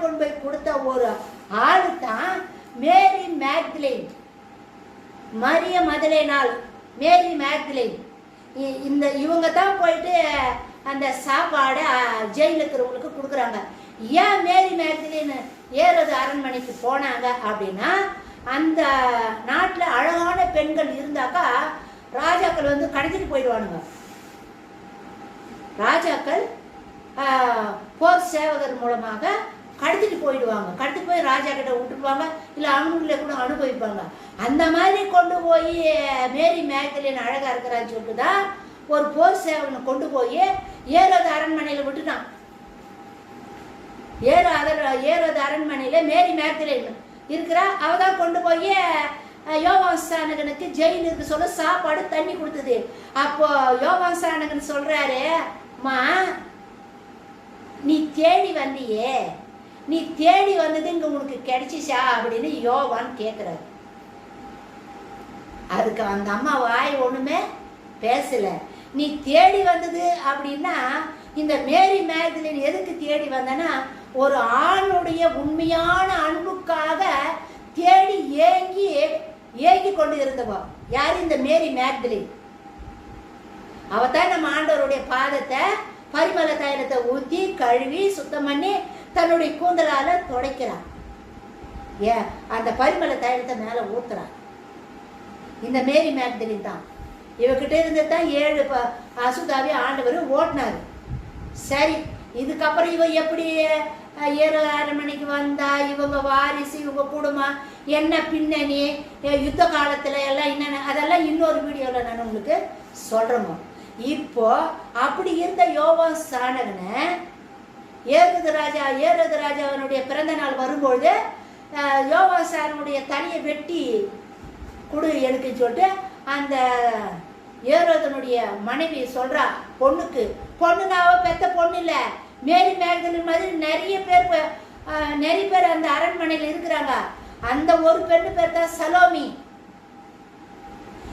கொண்டு போய் கொடுத்த ஒரு ஆளு தான் மேரி மேக்லின் மரிய மதலேனால் மேரி மேக்லின் இ- இந்த இவங்க தான் போயிட்டு அந்த சாப்பாடை ஜெயிலில் இருக்கிறவங்களுக்கு கொடுக்குறாங்க. ஏன் மேரி மேக்லின் ஏறது அரண்மனைக்கு போனாங்க அப்படின்னா அந்த நாட்டில் அழகான பெண்கள் இருந்தாக்கா ராஜாக்கள் வந்து கடத்திட்டு போயிடுவானுங்க. ராஜாக்கள் போர் சேவகர் மூலமாக கடத்திட்டு போயிடுவாங்க. கடத்திட்டு போய் ராஜா கிட்ட விட்டுருவாங்க. இல்லை அவங்களே கூட அனுபவிப்பாங்க. அந்த மாதிரி கொண்டு போய் மேரி மேகலின் அழகாக இருக்கிறான்னு சொல்லிட்டு தான் ஒரு போர் சேவனை கொண்டு போய் ஏரோது அரண்மனையில் விட்டுட்டான். ஏரோ அதர் ஏரோது அரண்மனையில் மேரி மேகலின் இருக்கிறா. அவ தான் கொண்டு போய் யோவான் சானகனுக்கு ஜெயிலுக்கு சொல்ல சாப்பாடு தண்ணி கொடுத்தது. அப்போ யோவான் சொல்றாரு மா நீ தேடி வந்தியே நீ தேடி வந்தது இங்க உனக்கு கிடைச்சிச்சா அப்படின்னு யோவான் கேட்குறாரு அதுக்கு அந்த அம்மா வாய் ஒண்ணுமே பேசல. நீ தேடி வந்தது அப்படின்னா இந்த மேரி மேகலின் எதுக்கு தேடி வந்தனா ஒரு ஆணுடைய உண்மையான அன்புக்காக தேடி ஏங்கி ஏங்கி கொண்டு இருந்தவா. யார் இந்த மேரி மேக்தலின்? அவ தான் நம்ம ஆண்டவருடைய பாதத்தை பரிமள தைலத்தை ஊற்றி கழுவி சுத்தம் பண்ணி தன்னுடைய கூந்தலால துடைக்கிறான். ஏன்? அந்த பரிமள தைலத்தை மேலே ஊத்துறார் இந்த மேரி மேக்தலின் தான். இவகிட்ட இருந்து தான் ஏழு ப அசுதாவே ஆண்டவர் ஓட்டினார். சரி இதுக்கப்புறம் இவ எப்படி ஏழு அரை மணிக்கு வந்தா இவங்க வாரிசு இவங்க குடும்பம் என்ன பின்னணி? யுத்த காலத்தில் எல்லாம் என்னென்ன? அதெல்லாம் இன்னொரு வீடியோவில் நான் உங்களுக்கு சொல்கிறேங்க இப்போ அப்படி இருந்த யோகா சாணகனை ஏறுது ராஜா ஏறுது ராஜாவினுடைய பிறந்த நாள் வரும்பொழுது யோகாசாரனுடைய தலையை வெட்டி கொடு எனக்கு சொல்லிட்டு அந்த ஏரோதனுடைய மனைவி சொல்றா பொண்ணுக்கு பொண்ணுனாவோ பெத்த பொண்ணு இல்லை. மேரி மேகதலின் மாதிரி நிறைய பேர் நிறைய பேர் அந்த அரண்மனையில் இருக்கிறாங்க. அந்த ஒரு பெண்ணு பேர் தான் சலோமி.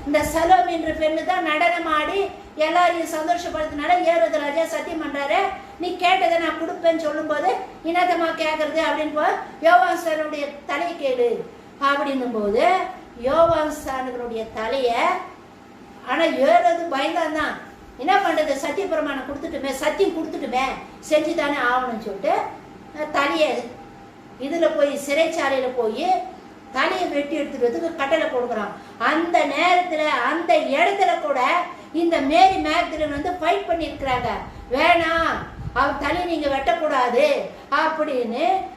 இந்த சலோமி என்ற பெண்ணு தான் நடனம் ஆடி எல்லாரையும் சந்தோஷப்படுத்தினால ஏறுது ராஜா சத்தியம் பண்ணுறாரு நீ கேட்டதை நான் கொடுப்பேன்னு சொல்லும்போது இனத்தமா கேட்குறது அப்படின்னு போ யோவான் சாரனுடைய தலையை கேடு அப்படின்னும் போது யோகாசானுடைய தலையை ஆனால் ஏறது பயந்தான் தான் என்ன பண்ணுறது சத்திய பிரமாணம் கொடுத்துட்டுமே சத்தியம் கொடுத்துட்டுமே செஞ்சு தானே ஆகணும்னு சொல்லிட்டு தலையை இதில் போய் சிறைச்சாலையில் போய் தலையை வெட்டி எடுத்துக்கிறதுக்கு கட்டளை கொடுக்குறான். அந்த நேரத்தில் அந்த இடத்துல கூட இந்த மேரி மேக்திரன் வந்து ஃபைட் பண்ணியிருக்கிறாங்க. வேணாம் அவர் தலை நீங்கள் வெட்டக்கூடாது அப்படின்னு